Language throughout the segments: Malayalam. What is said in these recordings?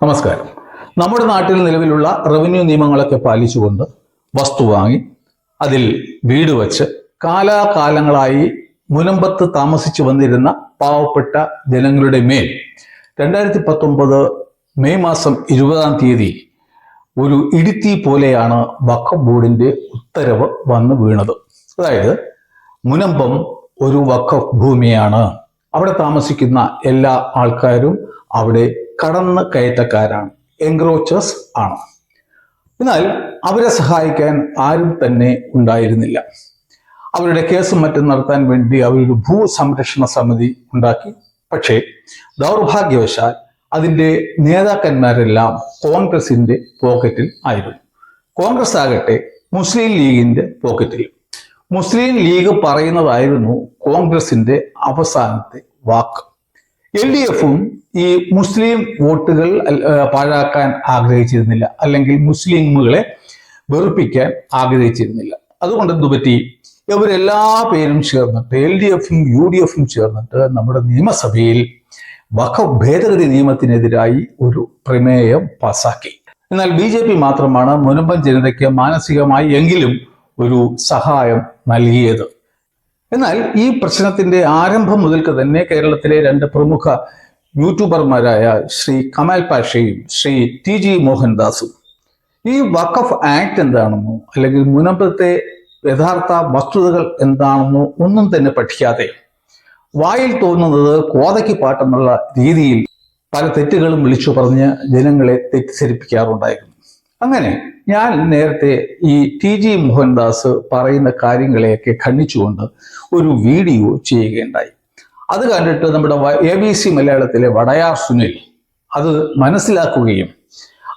നമസ്കാരം. നമ്മുടെ നാട്ടിൽ നിലവിലുള്ള റവന്യൂ നിയമങ്ങളൊക്കെ പാലിച്ചുകൊണ്ട് വസ്തു വാങ്ങി അതിൽ വീട് വച്ച് കാലാകാലങ്ങളായി മുനമ്പത്ത് താമസിച്ചു വന്നിരുന്ന പാവപ്പെട്ട ജനങ്ങളുടെ മേൽ രണ്ടായിരത്തി പത്തൊമ്പത് മെയ് മാസം ഇരുപതാം തീയതി ഒരു ഇടുത്തി പോലെയാണ് വഖഫ് ബോർഡിന്റെ ഉത്തരവ് വന്നു വീണത്. അതായത് മുനമ്പം ഒരു വഖഫ് ഭൂമിയാണ്. അവിടെ താമസിക്കുന്ന എല്ലാ ആൾക്കാരും അവിടെ കടന്ന് കയറ്റക്കാരാണ് എൻക്രോച്ചേഴ്സ് ആണ്. എന്നാൽ അവരെ സഹായിക്കാൻ ആരും തന്നെ ഉണ്ടായിരുന്നില്ല. അവരുടെ കേസും മറ്റും നടത്താൻ വേണ്ടി അവരൊരു ഭൂസംരക്ഷണ സമിതി ഉണ്ടാക്കി. പക്ഷേ ദൗർഭാഗ്യവശാൽ അതിന്റെ നേതാക്കന്മാരെല്ലാം കോൺഗ്രസിന്റെ പോക്കറ്റിൽ ആയിരുന്നു. കോൺഗ്രസ് ആകട്ടെ മുസ്ലിം ലീഗിന്റെ പോക്കറ്റിൽ. മുസ്ലിം ലീഗ് പറയുന്നതായിരുന്നു കോൺഗ്രസിന്റെ അവസാനത്തെ വാക്ക്. എൽ ഡി എഫും ഈ മുസ്ലിം വോട്ടുകൾ പാഴാക്കാൻ ആഗ്രഹിച്ചിരുന്നില്ല. അല്ലെങ്കിൽ മുസ്ലിമുകളെ വെറുപ്പിക്കാൻ ആഗ്രഹിച്ചിരുന്നില്ല. അതുകൊണ്ട് എന്തു പറ്റി ഇവരെല്ലാ പേരും ചേർന്നിട്ട് എൽ ഡി എഫും യു ഡി എഫും ചേർന്നിട്ട് നമ്മുടെ നിയമസഭയിൽ വഖഫ് ഭേദഗതി നിയമത്തിനെതിരായി ഒരു പ്രമേയം പാസാക്കി. എന്നാൽ ബി ജെ പി മാത്രമാണ് മുനമ്പൻ ജനതയ്ക്ക് മാനസികമായി എങ്കിലും ഒരു സഹായം നൽകിയത്. എന്നാൽ ഈ പ്രശ്നത്തിന്റെ ആരംഭം മുതൽക്ക് തന്നെ കേരളത്തിലെ രണ്ട് പ്രമുഖ യൂട്യൂബർമാരായ ശ്രീ കമാൽ പാഷയും ശ്രീ ടി ജി മോഹൻദാസും. ഈ വഖഫ് ആക്ട് എന്താണെന്നോ അല്ലെങ്കിൽ മുനമ്പത്തെ യഥാർത്ഥ വസ്തുതകൾ എന്താണെന്നോ ഒന്നും തന്നെ പഠിക്കാതെ വായിൽ തോന്നുന്നത് കോതയ്ക്ക് പാട്ടെന്നുള്ള രീതിയിൽ പല തെറ്റുകളും വിളിച്ചു പറഞ്ഞ് ജനങ്ങളെ തെറ്റിദ്ധരിപ്പിക്കാറുണ്ടായിരുന്നു. അങ്ങനെ ഞാൻ നേരത്തെ ഈ ടി ജി മോഹൻദാസ് പറയുന്ന കാര്യങ്ങളെയൊക്കെ ഖണ്ഡിച്ചുകൊണ്ട് ഒരു വീഡിയോ ചെയ്യുകയുണ്ടായി. അത് കണ്ടിട്ട് നമ്മുടെ എ ബി സി മലയാളത്തിലെ വടയാർ സുനിൽ അത് മനസ്സിലാക്കുകയും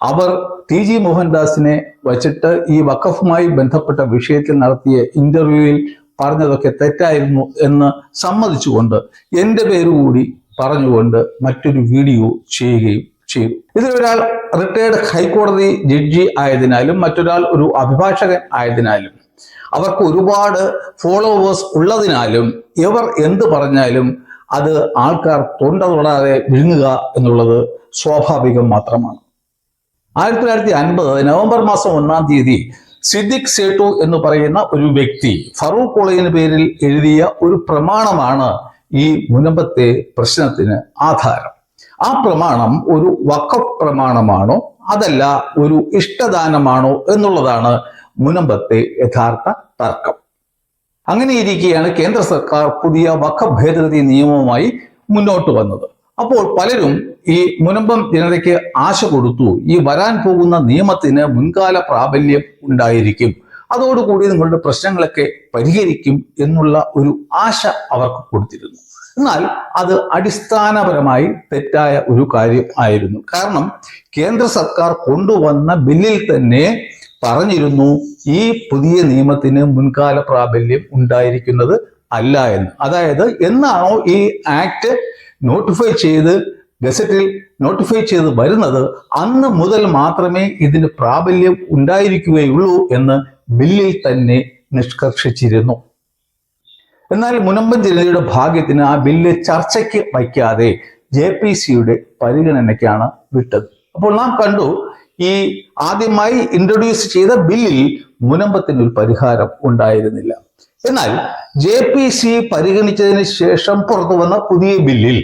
അവർ ടി ജി മോഹൻദാസിനെ വച്ചിട്ട് ഈ വഖഫുമായി ബന്ധപ്പെട്ട വിഷയത്തിൽ നടത്തിയ ഇന്റർവ്യൂവിൽ പറഞ്ഞതൊക്കെ തെറ്റായിരുന്നു എന്ന് സമ്മതിച്ചുകൊണ്ട് എന്റെ പേരുകൂടി പറഞ്ഞുകൊണ്ട് മറ്റൊരു വീഡിയോ ചെയ്യുകയും ചെയ്തു ഇതിലൊരാൾ റിട്ടയർഡ് ഹൈക്കോടതി ജഡ്ജി ആയതിനാലും മറ്റൊരാൾ ഒരു അഭിഭാഷകൻ ആയതിനാലും അവർക്ക് ഒരുപാട് ഫോളോവേഴ്സ് ഉള്ളതിനാലും ഇവർ എന്ത് പറഞ്ഞാലും അത് ആൾക്കാർ തൊണ്ട തൊടാതെ വിഴുങ്ങുക എന്നുള്ളത് സ്വാഭാവികം മാത്രമാണ്. ആയിരത്തി തൊള്ളായിരത്തി അൻപത് നവംബർ മാസം ഒന്നാം തീയതി സിദ്ദിഖ് സേട്ടു എന്ന് പറയുന്ന ഒരു വ്യക്തി ഫറൂഖ് കോളേജിന് പേരിൽ എഴുതിയ ഒരു പ്രമാണമാണ് ഈ മുനമ്പത്തെ പ്രശ്നത്തിന് ആധാരം. ആ പ്രമാണം ഒരു വഖഫ് പ്രമാണമാണോ അതല്ല ഒരു ഇഷ്ടദാനമാണോ എന്നുള്ളതാണ് മുനമ്പത്തെ യഥാർത്ഥ തർക്കം. അങ്ങനെ ഇരിക്കെയാണ് കേന്ദ്ര സർക്കാർ പുതിയ വഖഫ് ഭേദഗതി നിയമവുമായി മുന്നോട്ട് വന്നത്. അപ്പോൾ പലരും ഈ മുനമ്പം ജനതയ്ക്ക് ആശ കൊടുത്തു ഈ വരാൻ പോകുന്ന നിയമത്തിന് മുൻകാല പ്രാബല്യം ഉണ്ടായിരിക്കും. അതോടുകൂടി നിങ്ങളുടെ പ്രശ്നങ്ങളൊക്കെ പരിഹരിക്കും എന്നുള്ള ഒരു ആശ അവർക്ക് കൊടുത്തിരുന്നു. എന്നാൽ അത് അടിസ്ഥാനപരമായി തെറ്റായ ഒരു കാര്യം ആയിരുന്നു. കാരണം കേന്ദ്ര സർക്കാർ കൊണ്ടുവന്ന ബില്ലിൽ തന്നെ പറഞ്ഞിരുന്നു ഈ പുതിയ നിയമത്തിന് മുൻകാല പ്രാബല്യം ഉണ്ടായിരിക്കുന്നത് അല്ല എന്ന്. അതായത് എന്നാണോ ഈ ആക്ട് നോട്ടിഫൈ ചെയ്ത് ഗസറ്റിൽ നോട്ടിഫൈ ചെയ്ത് വരുന്നത് അന്ന് മുതൽ മാത്രമേ ഇതിന് പ്രാബല്യം ഉണ്ടായിരിക്കുകയുള്ളൂ എന്ന് ബില്ലിൽ തന്നെ നിഷ്കർഷിച്ചിരുന്നു. എന്നാൽ മുനമ്പൻ ജനതയുടെ ഭാഗ്യത്തിന് ആ ബില്ല് ചർച്ചയ്ക്ക് വയ്ക്കാതെ ജെ പി സിയുടെ പരിഗണനയ്ക്കാണ് വിട്ടത്. അപ്പോൾ നാം കണ്ടു ഈ ആദ്യമായി ഇൻട്രൊഡ്യൂസ് ചെയ്ത ബില്ലിൽ മുനമ്പത്തിന് ഒരു പരിഹാരം ഉണ്ടായിരുന്നില്ല. എന്നാൽ ജെ പി സി പരിഗണിച്ചതിന് ശേഷം പുറത്തു വന്ന പുതിയ ബില്ലിൽ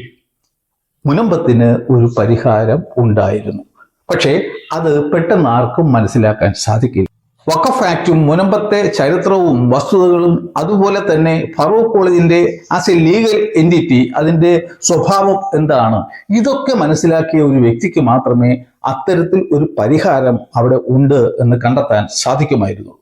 മുനമ്പത്തിന് ഒരു പരിഹാരം ഉണ്ടായിരുന്നു. പക്ഷേ അത് പെട്ടെന്ന് ആർക്കും മനസ്സിലാക്കാൻ സാധിക്കില്ല. വഖഫ് ആക്റ്റും മുനമ്പത്തെ ചരിത്രവും വസ്തുതകളും അതുപോലെ തന്നെ ഫറൂഖ് കോളേജിന്റെ ആസ് എ ലീഗൽ എന്റിറ്റി അതിന്റെ സ്വഭാവം എന്താണ്? ഇതൊക്കെ മനസ്സിലാക്കിയ ഒരു വ്യക്തിക്ക് മാത്രമേ അത്തരത്തിൽ ഒരു പരിഹാരം അവിടെ ഉണ്ട് എന്ന് കണ്ടെത്താൻ സാധിക്കുമായിരുന്നു.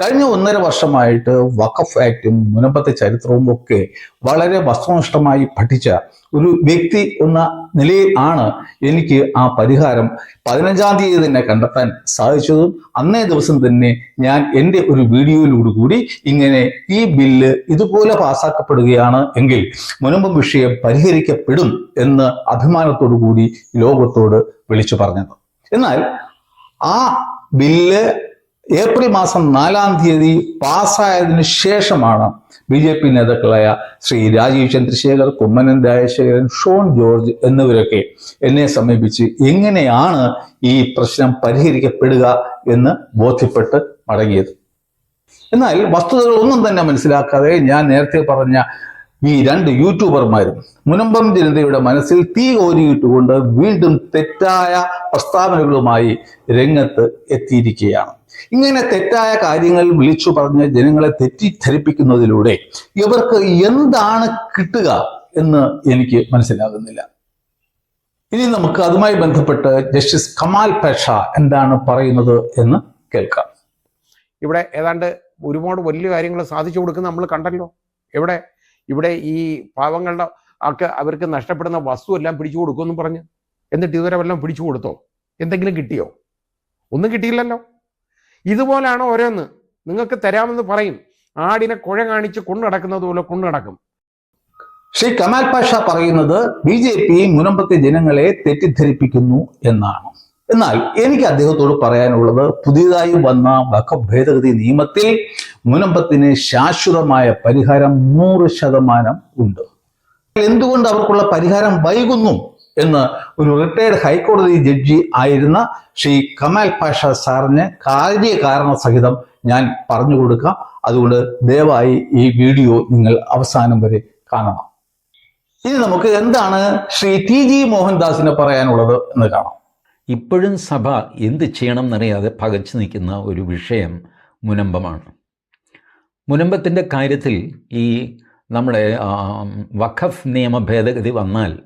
കഴിഞ്ഞ ഒന്നര വർഷമായിട്ട് വഖഫ് ആക്റ്റും മുനമ്പത്തെ ചരിത്രവും ഒക്കെ വളരെ വസ്തുനിഷ്ഠമായി പഠിച്ച ഒരു വ്യക്തി എന്ന നിലയിൽ ആണ് എനിക്ക് ആ പരിഹാരം പതിനഞ്ചാം തീയതി തന്നെ കണ്ടെത്താൻ സാധിച്ചതും അന്നേ ദിവസം തന്നെ ഞാൻ എന്റെ ഒരു വീഡിയോയിലൂടെ കൂടി ഇങ്ങനെ ഈ ബില്ല് ഇതുപോലെ പാസ്സാക്കപ്പെടുകയാണ് എങ്കിൽ മുനമ്പം വിഷയം പരിഹരിക്കപ്പെടും എന്ന് അഭിമാനത്തോടു കൂടി ലോകത്തോട് വിളിച്ചു പറഞ്ഞത്. എന്നാൽ ആ ബില്ല് ഏപ്രിൽ മാസം നാലാം തീയതി പാസ്സായതിനു ശേഷമാണ് ബി ജെ പി നേതാക്കളായ ശ്രീ രാജീവ് ചന്ദ്രശേഖർ കുമ്മനൻ രാജശേഖരൻ ഷോൺ ജോർജ് എന്നിവരൊക്കെ എന്നെ സമീപിച്ച് എങ്ങനെയാണ് ഈ പ്രശ്നം പരിഹരിക്കപ്പെടുക എന്ന് ബോധ്യപ്പെട്ട് മടങ്ങിയത്. എന്നാൽ വസ്തുതകൾ ഒന്നും തന്നെ മനസ്സിലാക്കാതെ ഞാൻ നേരത്തെ പറഞ്ഞ ഈ രണ്ട് യൂട്യൂബർമാരും മുനമ്പം ജനതയുടെ മനസ്സിൽ തീ കോരിയിട്ടുകൊണ്ട് വീണ്ടും തെറ്റായ പ്രസ്താവനകളുമായി രംഗത്ത് എത്തിയിരിക്കുകയാണ്. ഇങ്ങനെ തെറ്റായ കാര്യങ്ങൾ വിളിച്ചു പറഞ്ഞ് ജനങ്ങളെ തെറ്റിദ്ധരിപ്പിക്കുന്നതിലൂടെ ഇവർക്ക് എന്താണ് കിട്ടുക എന്ന് എനിക്ക് മനസ്സിലാകുന്നില്ല. ഇനി നമുക്ക് അതുമായി ബന്ധപ്പെട്ട് ജസ്റ്റിസ് കമാൽ പേഷ എന്താണ് പറയുന്നത് എന്ന് കേൾക്കാം. ഇവിടെ ഏതാണ്ട് ഒരുപാട് വലിയ കാര്യങ്ങൾ സാധിച്ചു കൊടുക്കുന്ന നമ്മൾ കണ്ടല്ലോ. എവിടെ? ഇവിടെ ഈ പാവങ്ങളുടെ ആൾക്ക് അവർക്ക് നഷ്ടപ്പെടുന്ന വസ്തു എല്ലാം പിടിച്ചു കൊടുക്കുമെന്ന് പറഞ്ഞ്. എന്നിട്ട് ഇതുവരെ വല്ലതും പിടിച്ചു കൊടുത്തോ? എന്തെങ്കിലും കിട്ടിയോ? ഒന്നും കിട്ടിയില്ലല്ലോ. ഇതുപോലാണ് ഓരോന്ന്. നിങ്ങൾക്ക് തരാമെന്ന് പറയും. ആടിനെ കുഴ കാണിച്ച് കൊണ്ടടക്കുന്നത് പോലെ കൊണ്ടടക്കും ശ്രീ കമാൽ പാഷ പറയുന്നത് ബി ജെ പി മുനമ്പത്തെ ജനങ്ങളെ തെറ്റിദ്ധരിപ്പിക്കുന്നു എന്നാണ്. എന്നാൽ എനിക്ക് അദ്ദേഹത്തോട് പറയാനുള്ളത് പുതിയതായി വന്ന വകഭേദഗതി ഭേദഗതി നിയമത്തിൽ മുനമ്പത്തിന് ശാശ്വതമായ പരിഹാരം നൂറ് ശതമാനം ഉണ്ട്. എന്തുകൊണ്ട് അവർക്കുള്ള പരിഹാരം വൈകുന്നു എന്ന് ഒരു റിട്ടയർഡ് ഹൈക്കോടതി ജഡ്ജി ആയിരുന്ന ശ്രീ കമാൽ പാഷ സാറിന് കാര്യകാരണ സഹിതം ഞാൻ പറഞ്ഞു കൊടുക്കാം. അതുകൊണ്ട് ദയവായി ഈ വീഡിയോ നിങ്ങൾ അവസാനം വരെ കാണണം. ഇനി നമുക്ക് എന്താണ് ശ്രീ ടി ജി മോഹൻദാസിന് പറയാനുള്ളത് എന്ന് കാണാം. ഇപ്പോഴും സഭ എന്ത് ചെയ്യണം എന്നറിയാതെ പകച്ചു നിൽക്കുന്ന ഒരു വിഷയം മുനമ്പമാണ്. മുനമ്പത്തിന്റെ കാര്യത്തിൽ ഈ നമ്മുടെ വഖഫ് നിയമ ഭേദഗതി വന്നാൽ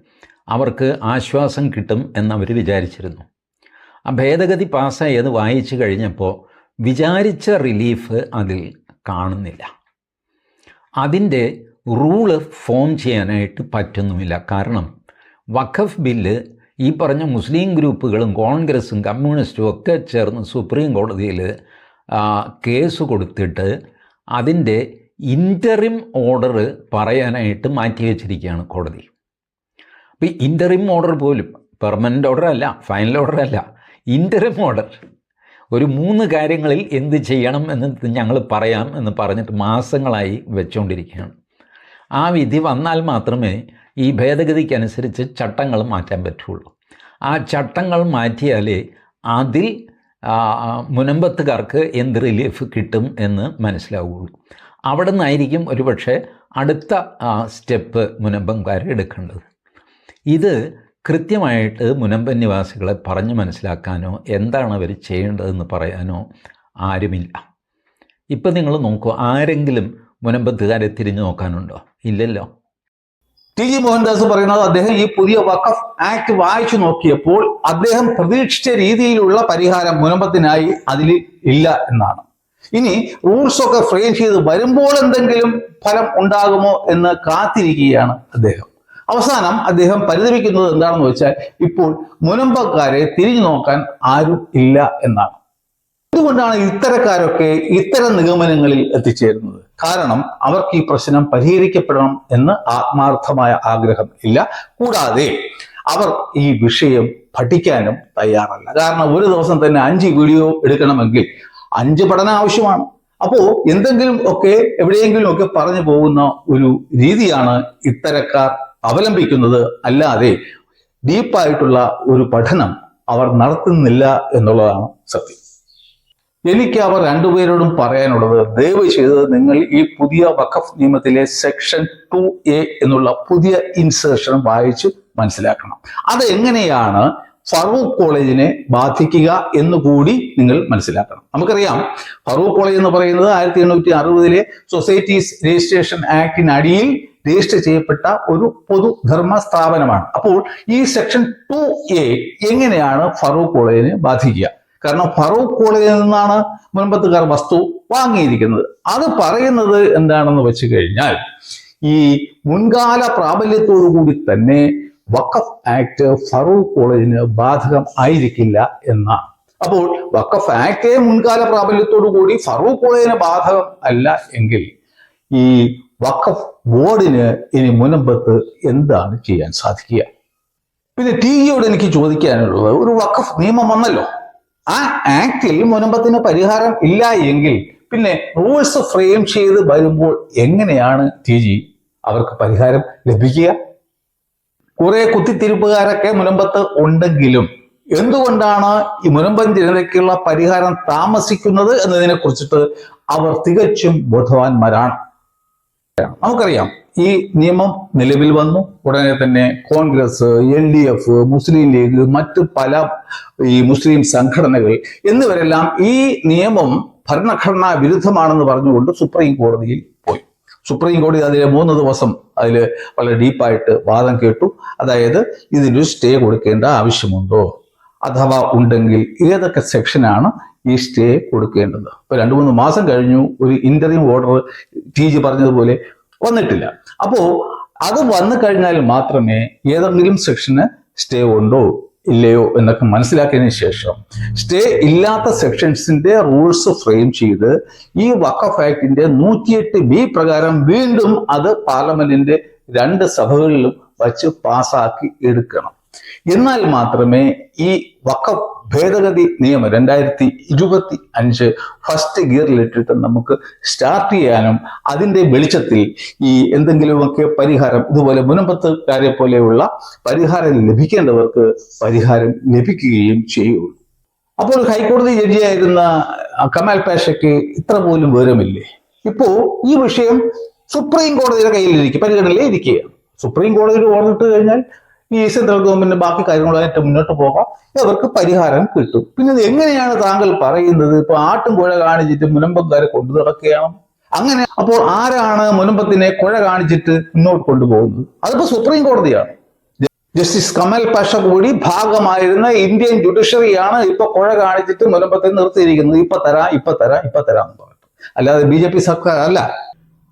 അവർക്ക് ആശ്വാസം കിട്ടും എന്നവർ വിചാരിച്ചിരുന്നു. ആ ഭേദഗതി പാസ്സായത് വായിച്ചു കഴിഞ്ഞപ്പോൾ വിചാരിച്ച റിലീഫ് അതിൽ കാണുന്നില്ല. അതിന്റെ റൂൾ ഫോം ചെയ്യാനായിട്ട് പറ്റുന്നുമില്ല. കാരണം വഖഫ് ബില്ല് ഈ പറഞ്ഞ മുസ്ലിം ഗ്രൂപ്പുകളും കോൺഗ്രസും കമ്മ്യൂണിസ്റ്റും ഒക്കെ ചേർന്ന് സുപ്രീം കോടതിയിൽ കേസ് കൊടുത്തിട്ട് അതിന്റെ ഇന്ററിം ഓർഡർ പറയാനായിട്ട് മാറ്റിവെച്ചിരിക്കുകയാണ് കോടതി. അപ്പോൾ ഇന്ററിം ഓർഡർ പോലും പെർമനന്റ് ഓർഡർ അല്ല ഫൈനൽ ഓർഡർ അല്ല. ഇന്ററിം ഓർഡർ ഒരു മൂന്ന് കാര്യങ്ങളിൽ എന്ത് ചെയ്യണം എന്ന് ഞങ്ങൾ പറയാം എന്ന് പറഞ്ഞിട്ട് മാസങ്ങളായി വെച്ചുകൊണ്ടിരിക്കുകയാണ് ആ വിധി വന്നാൽ മാത്രമേ ഈ ഭേദഗതിക്കനുസരിച്ച് ചട്ടങ്ങൾ മാറ്റാൻ പറ്റുള്ളൂ. ആ ചട്ടങ്ങൾ മാറ്റിയാലേ അതിൽ മുനമ്പത്തുകാർക്ക് എന്ത് റിലീഫ് കിട്ടും എന്ന് മനസ്സിലാവുകയുള്ളൂ അവിടെ നിന്നായിരിക്കും ഒരുപക്ഷെ അടുത്ത സ്റ്റെപ്പ് മുനമ്പംകാർ എടുക്കേണ്ടത്. ഇത് കൃത്യമായിട്ട് മുനമ്പൻ നിവാസികളെ പറഞ്ഞു മനസ്സിലാക്കാനോ എന്താണ് അവർ ചെയ്യേണ്ടതെന്ന് പറയാനോ ആരുമില്ല. ഇപ്പം നിങ്ങൾ നോക്കൂ ആരെങ്കിലും മുനമ്പത്തുകാരെ തിരിഞ്ഞു നോക്കാനുണ്ടോ? ഇല്ലല്ലോ. ടി ജി മോഹൻദാസ് പറയുന്നത് അദ്ദേഹം ഈ പുതിയ വഖഫ് ആക്ട് വായിച്ചു നോക്കിയപ്പോൾ അദ്ദേഹം പ്രതീക്ഷിച്ച രീതിയിലുള്ള പരിഹാരം മുനമ്പത്തിനായി അതിൽ ഇല്ല എന്നാണ്. ഇനി റൂൾസ് ഒക്കെ ഫ്രെയിം ചെയ്ത് വരുമ്പോൾ എന്തെങ്കിലും ഫലം ഉണ്ടാകുമോ എന്ന് കാത്തിരിക്കുകയാണ് അദ്ദേഹം. അവസാനം അദ്ദേഹം പരിതപിക്കുന്നത് എന്താണെന്ന് വെച്ചാൽ ഇപ്പോൾ മുനമ്പക്കാരെ തിരിഞ്ഞു നോക്കാൻ ആരും ഇല്ല എന്നാണ്. എന്തുകൊണ്ടാണ് ഇത്തരക്കാരൊക്കെ ഇത്തരം നിഗമനങ്ങളിൽ എത്തിച്ചേരുന്നത്? കാരണം അവർക്ക് ഈ പ്രശ്നം പരിഹരിക്കപ്പെടണം എന്ന് ആത്മാർത്ഥമായ ആഗ്രഹം ഇല്ല. കൂടാതെ അവർ ഈ വിഷയം പഠിക്കാനും തയ്യാറല്ല. കാരണം ഒരു ദിവസം തന്നെ അഞ്ച് വീഡിയോ എടുക്കണമെങ്കിൽ അഞ്ച് പഠനം ആവശ്യമാണ്. അപ്പോ എന്തെങ്കിലും ഒക്കെ എവിടെയെങ്കിലും ഒക്കെ പറഞ്ഞു പോകുന്ന ഒരു രീതിയാണ് ഇത്തരക്കാർ അവലംബിക്കുന്നത്. അല്ലാതെ ഡീപ്പായിട്ടുള്ള ഒരു പഠനം അവർ നടത്തുന്നില്ല എന്നുള്ളതാണ് സത്യം. എനിക്ക് അവർ രണ്ടുപേരോടും പറയാനുള്ളത് ദയവ് ചെയ്ത് നിങ്ങൾ ഈ പുതിയ വഖഫ് നിയമത്തിലെ സെക്ഷൻ ടു എ എന്നുള്ള പുതിയ ഇൻസേർഷൻ വായിച്ച് മനസ്സിലാക്കണം. അത് എങ്ങനെയാണ് ഫറൂഖ് കോളേജിനെ ബാധിക്കുക എന്ന് കൂടി നിങ്ങൾ മനസ്സിലാക്കണം. നമുക്കറിയാം ഫറൂഖ് കോളേജ് എന്ന് പറയുന്നത് ആയിരത്തി എണ്ണൂറ്റി അറുപതിലെ സൊസൈറ്റീസ് രജിസ്ട്രേഷൻ ആക്ടിനടിയിൽ രജിസ്റ്റർ ചെയ്യപ്പെട്ട ഒരു പൊതുധർമ്മ സ്ഥാപനമാണ്. അപ്പോൾ ഈ സെക്ഷൻ ടു എ എങ്ങനെയാണ് ഫറൂഖ് കോളേജിനെ ബാധിക്കുക? കാരണം ഫറൂഖ് കോളേജിൽ നിന്നാണ് മുൻപത്തുകാർ വസ്തു വാങ്ങിയിരിക്കുന്നത്. അത് പറയുന്നത് എന്താണെന്ന് വെച്ച് കഴിഞ്ഞാൽ ഈ മുൻകാല പ്രാബല്യത്തോടുകൂടി തന്നെ വഖഫ് ആക്ട് ഫറൂഖ് കോളേജിന് ബാധകം ആയിരിക്കില്ല എന്നാണ്. അപ്പോൾ വഖഫ് ആക്ടേ മുൻകാല പ്രാബല്യത്തോടു കൂടി ഫറൂഖ് കോളേജിന് ബാധകം അല്ല എങ്കിൽ ഈ വഖഫ് ബോർഡിന് ഇനി മുനമ്പത്ത് എന്താണ് ചെയ്യാൻ സാധിക്കുക? പിന്നെ ടി ജിയോട് എനിക്ക് ചോദിക്കാനുള്ളത്. ഒരു വഖഫ് നിയമം വന്നല്ലോ. ആ ആക്ടിൽ മുനമ്പത്തിന് പരിഹാരം ഇല്ല എങ്കിൽ പിന്നെ റൂൾസ് ഫ്രെയിം ചെയ്ത് വരുമ്പോൾ എങ്ങനെയാണ് ടി ജി അവർക്ക് പരിഹാരം ലഭിക്കുക? കുറെ കുത്തിത്തിരിപ്പുകാരൊക്കെ മുനമ്പത്ത് ഉണ്ടെങ്കിലും എന്തുകൊണ്ടാണ് ഈ മുനമ്പൻ ജനതയ്ക്കുള്ള പരിഹാരം താമസിക്കുന്നത് എന്നതിനെ കുറിച്ചിട്ട് അവർ തികച്ചും ബോധവാന്മാരാണ്. നമുക്കറിയാം ഈ നിയമം നിലവിൽ വന്നു. ഉടനെ തന്നെ Congress L D F Muslim League മറ്റ് പല ഈ മുസ്ലിം സംഘടനകൾ എന്നിവരെല്ലാം ഈ നിയമം ഭരണഘടനാ വിരുദ്ധമാണെന്ന് പറഞ്ഞുകൊണ്ട് സുപ്രീം കോടതിയിൽ പോയി. സുപ്രീം കോടതി അതിലെ മൂന്ന് ദിവസം അതിൽ വളരെ ഡീപ്പായിട്ട് വാദം കേട്ടു. അതായത് ഇതിനൊരു സ്റ്റേ കൊടുക്കേണ്ട ആവശ്യമുണ്ടോ? അഥവാ ഉണ്ടെങ്കിൽ ഏതൊക്കെ സെക്ഷനാണ് ഈ സ്റ്റേ കൊടുക്കേണ്ടത്? ഇപ്പൊ രണ്ടു മൂന്ന് മാസം കഴിഞ്ഞു. ഒരു ഇന്റർവ്യൂ ഓർഡർ ടി ജി പറഞ്ഞതുപോലെ വന്നിട്ടില്ല. അപ്പോ അത് വന്നു കഴിഞ്ഞാൽ മാത്രമേ ഏതെങ്കിലും സെക്ഷന് സ്റ്റേ ഉണ്ടോ ഇല്ലയോ എന്നൊക്കെ മനസ്സിലാക്കിയതിനു ശേഷം സ്റ്റേ ഇല്ലാത്ത സെക്ഷൻസിന്റെ റൂൾസ് ഫ്രെയിം ചെയ്ത് ഈ വക്കഫ് ആക്ടിന്റെ നൂറ്റിയെട്ട് ബി പ്രകാരം വീണ്ടും അത് പാർലമെന്റിന്റെ രണ്ട് സഭകളിലും വച്ച് പാസ്സാക്കി എടുക്കണം. എന്നാൽ മാത്രമേ ഈ വക്ക ഭേദഗതി നിയമം രണ്ടായിരത്തി ഇരുപത്തി അഞ്ച് ഫസ്റ്റ് ഗിയറിലിട്ടിട്ട് നമുക്ക് സ്റ്റാർട്ട് ചെയ്യാനും അതിന്റെ വെളിച്ചത്തിൽ ഈ എന്തെങ്കിലുമൊക്കെ പരിഹാരം ഇതുപോലെ മുനമ്പത്തുകാരെ പോലെയുള്ള പരിഹാരം ലഭിക്കേണ്ടവർക്ക് പരിഹാരം ലഭിക്കുകയും ചെയ്യുള്ളൂ. അപ്പോൾ ഹൈക്കോടതി ജഡ്ജിയായിരുന്ന കമാൽ പാഷയ്ക്ക് ഇത്ര പോലും വിവരമില്ലേ? ഇപ്പോ ഈ വിഷയം സുപ്രീം കോടതിയുടെ കയ്യിലിരിക്കും ഇരിക്കുകയാണ് സുപ്രീം കോടതിയിൽ ഓർന്നിട്ട് കഴിഞ്ഞാൽ ഈ സെൻട്രൽ ഗവൺമെന്റിന്റെ ബാക്കി കാര്യങ്ങളുമായിട്ട് മുന്നോട്ട് പോകാം. അവർക്ക് പരിഹാരം കിട്ടും. പിന്നെ എങ്ങനെയാണ് താങ്കൾ പറയുന്നത്? ഇപ്പൊ ആട്ടും കുഴ കാണിച്ചിട്ട് മുനമ്പക്കാരെ കൊണ്ടു നടക്കുകയാണ്. അങ്ങനെ അപ്പോൾ ആരാണ് മുനമ്പത്തിനെ കുഴ കാണിച്ചിട്ട് മുന്നോട്ട് കൊണ്ടുപോകുന്നത്? അതിപ്പോ സുപ്രീം കോടതിയാണ്. ജസ്റ്റിസ് കമൽ പാഷ കൂടി ഭാഗമായിരുന്ന ഇന്ത്യൻ ജുഡീഷ്യറിയാണ് ഇപ്പൊ കുഴ കാണിച്ചിട്ട് മുനമ്പത്തെ നിർത്തിയിരിക്കുന്നത്. ഇപ്പൊ തരാം ഇപ്പൊ തരാം ഇപ്പൊ തരാം എന്ന് പറഞ്ഞിട്ട്. അല്ലാതെ ബി സർക്കാർ അല്ല.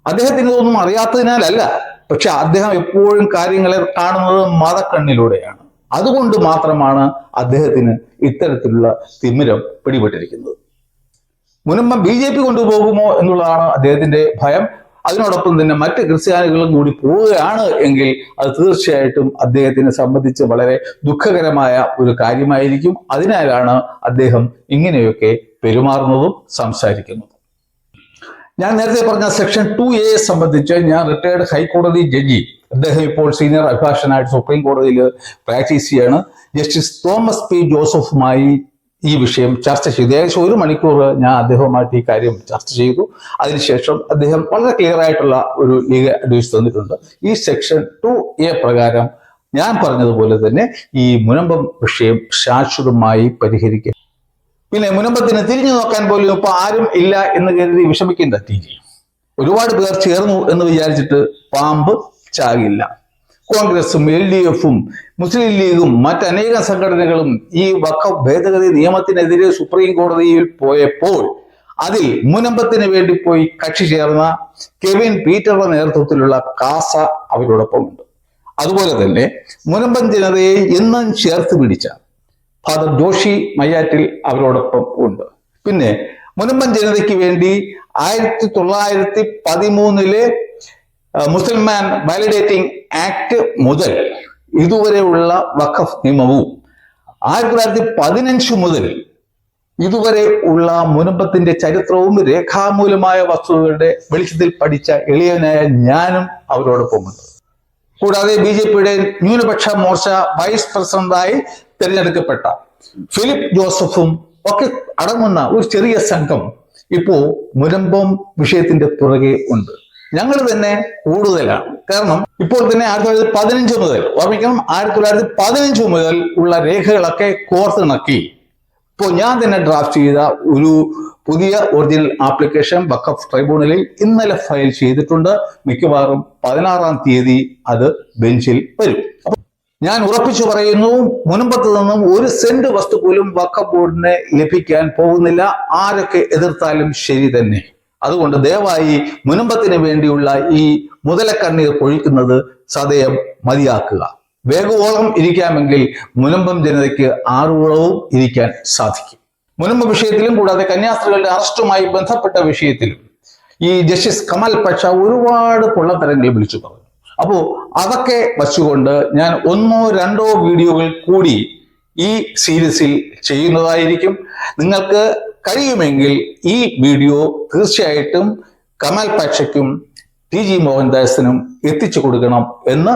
അദ്ദേഹത്തിന് ഇതൊന്നും അറിയാത്തതിനാലല്ല പക്ഷെ അദ്ദേഹം എപ്പോഴും കാര്യങ്ങളെ കാണുന്നത് മതക്കണ്ണിലൂടെയാണ്. അതുകൊണ്ട് മാത്രമാണ് അദ്ദേഹത്തിന് ഇത്തരത്തിലുള്ള തിമിരം പിടിപെട്ടിരിക്കുന്നത്. മുനമ്മ ബി ജെ പി കൊണ്ടുപോകുമോ എന്നുള്ളതാണ് അദ്ദേഹത്തിന്റെ ഭയം. അതിനോടൊപ്പം തന്നെ മറ്റ് ക്രിസ്ത്യാനികളും കൂടി പോവുകയാണ് എങ്കിൽ അത് തീർച്ചയായിട്ടും അദ്ദേഹത്തിനെ സംബന്ധിച്ച് വളരെ ദുഃഖകരമായ ഒരു കാര്യമായിരിക്കും. അതിനാലാണ് അദ്ദേഹം ഇങ്ങനെയൊക്കെ പെരുമാറുന്നതും സംസാരിക്കുന്നതും. ഞാൻ നേരത്തെ പറഞ്ഞ സെക്ഷൻ ടു എ സംബന്ധിച്ച് ഞാൻ റിട്ടയർഡ് ഹൈക്കോടതി ജഡ്ജി അദ്ദേഹം ഇപ്പോൾ സീനിയർ അഭിഭാഷകനായിട്ട് സുപ്രീം കോടതിയിൽ പ്രാക്ടീസ് ചെയ്യാണ്. ജസ്റ്റിസ് തോമസ് പി ജോസഫുമായി ഈ വിഷയം ചർച്ച ചെയ്തു. ഏകദേശം ഒരു മണിക്കൂർ ഞാൻ അദ്ദേഹവുമായിട്ട് ഈ കാര്യം ചർച്ച ചെയ്തു. അതിനുശേഷം അദ്ദേഹം വളരെ ക്ലിയർ ആയിട്ടുള്ള ഒരു ലീഗൽ അഡ്വൈസ് തന്നിട്ടുണ്ട്. ഈ സെക്ഷൻ ടു എ പ്രകാരം ഞാൻ പറഞ്ഞതുപോലെ തന്നെ ഈ മുനമ്പം വിഷയം ശാശ്വതമായി പരിഹരിക്കുക പിന്നെ മുനമ്പത്തിന് തിരിഞ്ഞു നോക്കാൻ പോലും ഇപ്പൊ ആരും ഇല്ല എന്ന് കരുതി വിഷമിക്കേണ്ട ടി ജി. ഒരുപാട് പേർ ചേർന്നു എന്ന് വിചാരിച്ചിട്ട് പാമ്പ് ചാകില്ല. കോൺഗ്രസും എൽ ഡി എഫും മുസ്ലിം ലീഗും മറ്റനേകം സംഘടനകളും ഈ വക്ക ഭേദഗതി നിയമത്തിനെതിരെ സുപ്രീം കോടതിയിൽ പോയപ്പോൾ അതിൽ മുനമ്പത്തിന് വേണ്ടി പോയി കക്ഷി ചേർന്ന കെവിൻ പീറ്ററുടെ നേതൃത്വത്തിലുള്ള കാസ അവരോടൊപ്പമുണ്ട്. അതുപോലെ തന്നെ മുനമ്പൻ ജനതയെ എന്നും ചേർത്ത് പിടിച്ച ഫാദർ ജോഷി മയ്യാറ്റിൽ അവരോടൊപ്പം ഉണ്ട്. പിന്നെ മുനമ്പൻ ജനതയ്ക്ക് വേണ്ടി ആയിരത്തി തൊള്ളായിരത്തി പതിമൂന്നിലെ മുസൽമാൻ വാലിഡേറ്റിംഗ് ആക്ട് മുതൽ ഇതുവരെയുള്ള വഖഫ് നിയമവും ആയിരത്തി തൊള്ളായിരത്തി പതിനഞ്ച് മുതൽ ഇതുവരെ ഉള്ള മുനമ്പത്തിന്റെ ചരിത്രവും രേഖാമൂലമായ വസ്തുതകളുടെ വെളിച്ചത്തിൽ പഠിച്ച എളിയനായ ഞാനും അവരോടൊപ്പമുണ്ട്. കൂടാതെ ബി ജെ പിയുടെ ന്യൂനപക്ഷ മോർച്ച വൈസ് പ്രസിഡന്റായി തിരഞ്ഞെടുക്കപ്പെട്ട ഫിലിപ്പ് ജോസഫും ഒക്കെ അടങ്ങുന്ന ഒരു ചെറിയ സംഘം ഇപ്പോ മുരമ്പം വിഷയത്തിന്റെ പുറകെ ഉണ്ട്. ഞങ്ങൾ തന്നെ കൂടുതലാണ്. കാരണം ഇപ്പോൾ തന്നെ ആയിരത്തി തൊള്ളായിരത്തി പതിനഞ്ച് മുതൽ ഓർമ്മിക്കണം ആയിരത്തി തൊള്ളായിരത്തി പതിനഞ്ച് മുതൽ ഉള്ള രേഖകളൊക്കെ കോർത്തിണക്കി ഇപ്പോൾ ഞാൻ തന്നെ ഡ്രാഫ്റ്റ് ചെയ്ത ഒരു പുതിയ ഒറിജിനൽ ആപ്ലിക്കേഷൻ വഖഫ് ട്രൈബ്യൂണലിൽ ഇന്നലെ ഫയൽ ചെയ്തിട്ടുണ്ട്. മിക്കവാറും പതിനാറാം തീയതി അത് ബെഞ്ചിൽ വരും. ഞാൻ ഉറപ്പിച്ചു പറയുന്നു മുൻപത്ത് നിന്നും ഒരു സെന്റ് വസ്തു പോലും വക്ക ബോർഡിന് ലഭിക്കാൻ പോകുന്നില്ല. ആരൊക്കെ എതിർത്താലും ശരി തന്നെ. അതുകൊണ്ട് ദയവായി മുനമ്പത്തിന് വേണ്ടിയുള്ള ഈ മുതലക്കണ്ണീർ പൊഴിക്കുന്നത് സദയം മതിയാക്കുക. വേഗവോളം ഇരിക്കാമെങ്കിൽ മുനമ്പം ജനതയ്ക്ക് ആറുവോളവും ഇരിക്കാൻ സാധിക്കും. മുനമ്പ് വിഷയത്തിലും കൂടാതെ കന്യാസ്ത്രീകളുടെ അറസ്റ്റുമായി ബന്ധപ്പെട്ട വിഷയത്തിലും ഈ ജസ്റ്റിസ് കമൽ പക്ഷ ഒരുപാട് പൊള്ളത്തരങ്ങൾ വിളിച്ചു പറഞ്ഞു. അപ്പോ അതൊക്കെ വച്ചുകൊണ്ട് ഞാൻ ഒന്നോ രണ്ടോ വീഡിയോകൾ കൂടി ഈ സീരീസിൽ ചെയ്യുന്നതായിരിക്കും. നിങ്ങൾക്ക് കഴിയുമെങ്കിൽ ഈ വീഡിയോ തീർച്ചയായിട്ടും കമൽ പാഷയ്ക്കും ടി ജി മോഹൻദാസിനും എത്തിച്ചു കൊടുക്കണം എന്ന്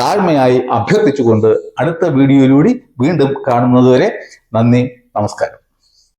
താഴ്മയായി അഭ്യർത്ഥിച്ചുകൊണ്ട് അടുത്ത വീഡിയോയിലൂടെ വീണ്ടും കാണുന്നതുവരെ നന്ദി നമസ്കാരം.